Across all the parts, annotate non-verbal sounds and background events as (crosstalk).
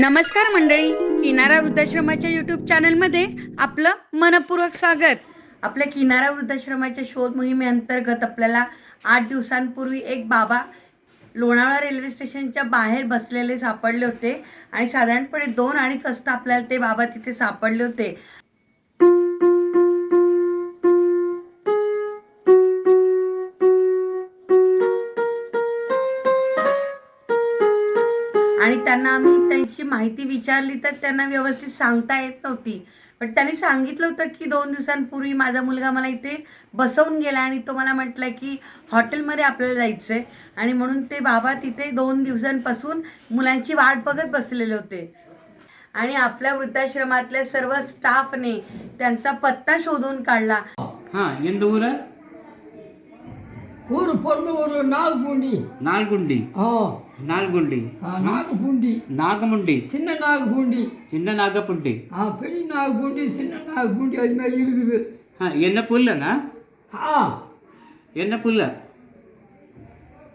नमस्कार मंडळी किनारा वृद्धाश्रमाच्या युट्यूब चॅनलमध्ये आपलं मनपूर्वक स्वागत. आपल्या किनारा वृद्धाश्रमाच्या शोध मोहिमेअंतर्गत आपल्याला आठ दिवसांपूर्वी एक बाबा लोणावळा रेल्वे स्टेशनच्या बाहेर बसलेले सापडले होते आणि साधारणपणे दोन अडीच वाजता आपल्याला ते बाबा तिथे सापडले होते. आणि त्यांना आम्ही त्यांची माहिती विचारली तर त्यांना व्यवस्थित सांगता येत नव्हती. पण त्यांनी सांगितलं होतं की दोन दिवसांपूर्वी माझा मुलगा मला इथे बसवून गेला आणि तो मला म्हटलं की हॉटेलमध्ये आपल्याला जायचं आहे आणि म्हणून ते बाबा तिथे दोन दिवसांपासून मुलांची वाट बघत बसलेले होते. आणि आपल्या वृद्धाश्रमातल्या सर्व स्टाफने त्यांचा पत्ता शोधून काढला. ಹಾ ஊர் பிறந்த ஒரு நாகபூண்டி நால்குண்டி ஆ நால்குண்டி ஆ, நாகபூண்டி நாகமுண்டி சின்ன நாகபூண்டி சின்ன நாகப்புண்டி ஆ பெரிய நாகபூண்டி சின்ன நாகபூண்டி அது மாதிரி இருக்குது ஆ, என்ன புல்லண்ணா ஆ என்ன புல்ல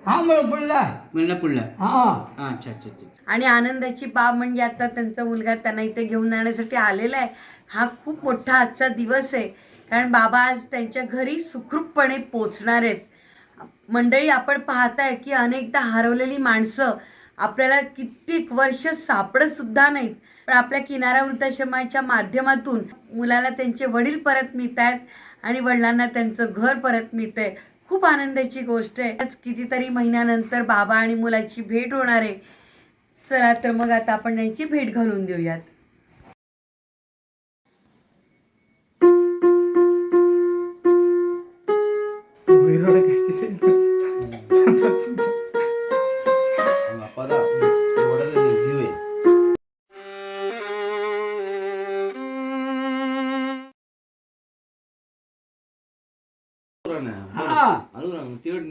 ஆம்பளை பிள்ளை என்ன புல்ல ஆ ஆ अच्छा अच्छा अच्छा आणि आनंदाची बाब म्हणजे आता त्यांचा मुलगा त्यांना इथे घेऊन जाण्यासाठी आलेला आहे हा खूप मोठा आजचा दिवस आहे कारण बाबा आज त्यांच्या घरी सुखरूपपणे पोचणार आहेत मंडळी आपण पाहताय की अनेकदा हरवलेली माणसं आपल्याला कित्येक वर्ष सापडत सुद्धा नाहीत. पण आपल्या किनारा वृद्धाश्रमाच्या माध्यमातून मुलाला त्यांचे वडील परत मिळत आहेत आणि वडिलांना त्यांचं घर परत मिळत आहे खूप आनंदाची गोष्ट आहे. आज कितीतरी महिन्यानंतर बाबा आणि मुलाची भेट होणार आहे. चला तर मग आता आपण त्यांची भेट घालून देऊयात. உயிரோட கஷ்டி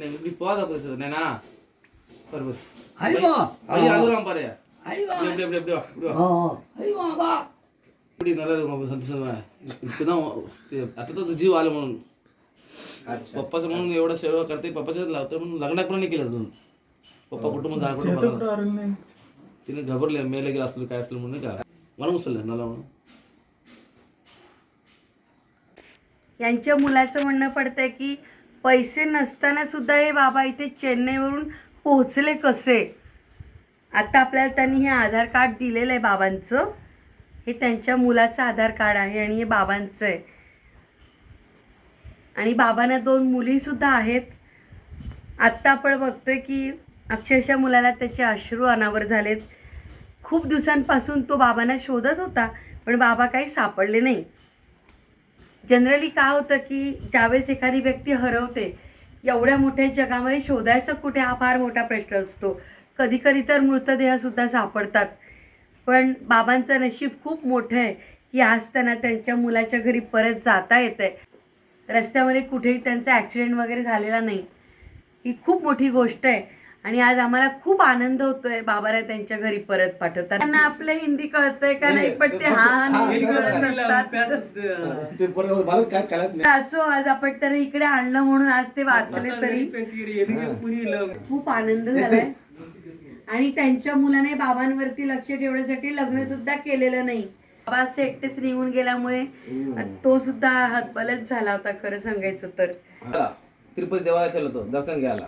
இப்படி போத பேசுறேனா பாரு பாரு. அதுலாம் நல்லா இருக்கும் சந்தோஷமா. இப்படிதான் அத்தத்தை ஜீவ पप्पाचं म्हणून एवढं सेवा करते पप्पाचं लावतं म्हणून लग्नात पण नाही केलं अजून. पप्पा कुटुंब तिने घाबरले मेले गेलं असलं काय असलं म्हणून नाही का? म्हणून उचललं नाला म्हणून यांच्या मुलाचं म्हणणं पडतंय की पैसे नसताना सुद्धा हे बाबा इथे चेन्नईवरून पोहोचले कसे? आता आपल्याला त्यांनी हे आधार कार्ड दिलेलं आहे बाबांचं. हे त्यांच्या मुलाचं आधार कार्ड आहे आणि हे बाबांचं आहे. आणि बाबांना दोन मुलीसुद्धा आहेत. आत्ता आपण बघतोय की अक्षरशः मुलाला त्याचे अश्रू अनावर झालेत. खूप दिवसांपासून तो बाबांना शोधत होता पण बाबा काही सापडले नाही. जनरली काय होतं की ज्यावेळेस एखादी व्यक्ती हरवते एवढ्या मोठ्या जगामध्ये शोधायचं कुठे हा फार मोठा प्रश्न असतो. कधी कधी तर मृतदेहसुद्धा सापडतात. पण बाबांचं नशीब खूप मोठं आहे की आज त्यांना त्यांच्या मुलाच्या घरी परत जाता येतं आहे रस्त्यामध्ये कुठेही त्यांचा ॲक्सिडेंट वगैरे झालेला नाही. ही खूप मोठी गोष्ट आहे. आणि आज आम्हाला खूप आनंद होतोय बाबाला त्यांच्या घरी परत पाठवताना. त्यांना आपलं हिंदी कळतंय का नाही पण ते हा हा कळत असतात (laughs) ते पोरं मला काय कळत नाही. असो आज आपण तर इकडे आणलं म्हणून आज ते वाचले तरी. खूप आनंद झालाय. आणि त्यांच्या मुलाने बाबांवरती लक्ष ठेवण्यासाठी लग्न सुद्धा केलेलं नाही. बाबा असे एकटेच निघून गेल्यामुळे तो सुद्धा हतबलच झाला होता खरं सांगायचं तर आला. तिरुपती देवाला चाललो होतो दर्शन घ्यायला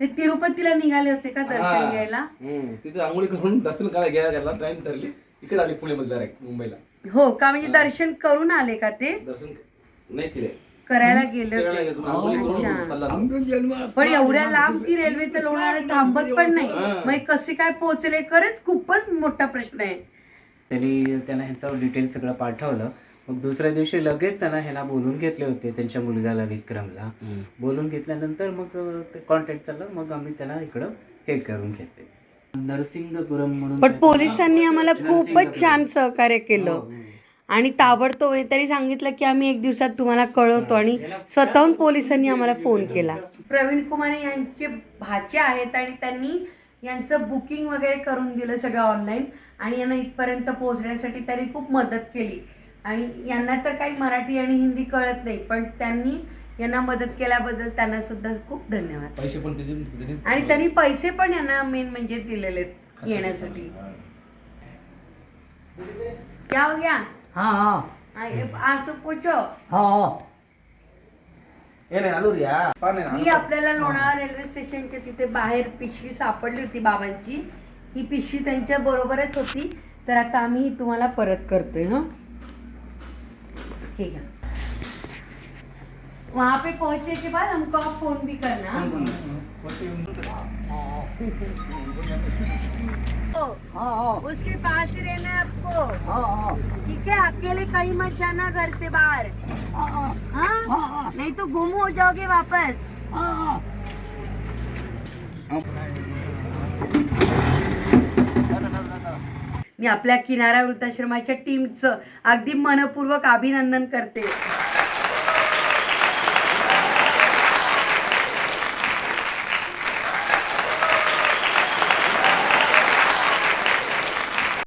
ते तिरुपतीला निघाले होते का दर्शन हा. घ्यायला हम्म. तिथे आंघोळी करून दर्शन करायला घ्यायला गेला ट्रेन ठरली इकडे आली पुण्यामध्ये डायरेक्ट मुंबईला हो का म्हणजे दर्शन करून आले का ते दर्शन नाही केले करायला गेले केरळला होते गेलो, आंघोळी करून अच्छा. चालला तो. अंग जन्म पण एवढ्या लांब ती रेल्वे तर लोणारे थांबत पण नाही. मग कसे काय पोहोचले खरंच खूपच मोठा प्रश्न आहे त्यांनी त्यांना ह्यांचं डिटेल सगळं पाठवलं. मग दुसऱ्या दिवशी लगेच त्यांना ह्यांना बोलून घेतले होते त्यांच्या मुलगाला विक्रमला. बोलून घेतल्यानंतर मग ते कॉन्टॅक्ट झालं मग आम्ही त्यांना इकडं हे करून घेतले. नरसिंगपुरम म्हणून पण पोलिसांनी आम्हाला खूपच. छान सहकार्य केलं. हो, हो. आणि ताबडतोब त्यांनी सांगितलं की आम्ही एक दिवसात तुम्हाला कळवतो आणि स्वतःहून पोलिसांनी आम्हाला फोन केला. प्रवीण कुमार यांचे भाचे आहेत आणि त्यांनी यांचं बुकिंग वगैरे करून दिलं सगळं ऑनलाईन आणि यांना इथपर्यंत पोहोचण्यासाठी त्यांनी खूप मदत केली. आणि यांना तर काही मराठी आणि हिंदी कळत नाही पण त्यांनी यांना मदत केल्याबद्दल त्यांना सुद्धा खूप धन्यवाद. पैसे पण आणि त्यांनी पैसे पण यांना मेन म्हणजे दिलेले आहेत येण्यासाठी. क्या हो गया हाँ हाँ. आज तो हाँ हाँ. ಏನೇ ಅಲ್ಲೂರಿಯಾ ही आपल्याला लोणावळा रेल्वे स्टेशनच्या तिथे बाहेर पिशवी सापडली होती बाबांची ही पिशवी त्यांच्या बरोबरच होती तर आता आम्ही ही तुम्हाला परत करतोय हं ठीक है वहाँ पे पहुंचने के बाद हमको आप फोन भी करना। हाँ? तो हाँ हाँ। उसके पास ही रहना है आपको। हाँ हाँ। ठीक है अकेले कहीं मत जाना घर से बाहर। हाँ नहीं तो गुम हो जाओगे वापस। मी आपल्या किनारा वृद्धाश्रमाच्या टीमचं अगदी मनपूर्वक अभिनंदन करते.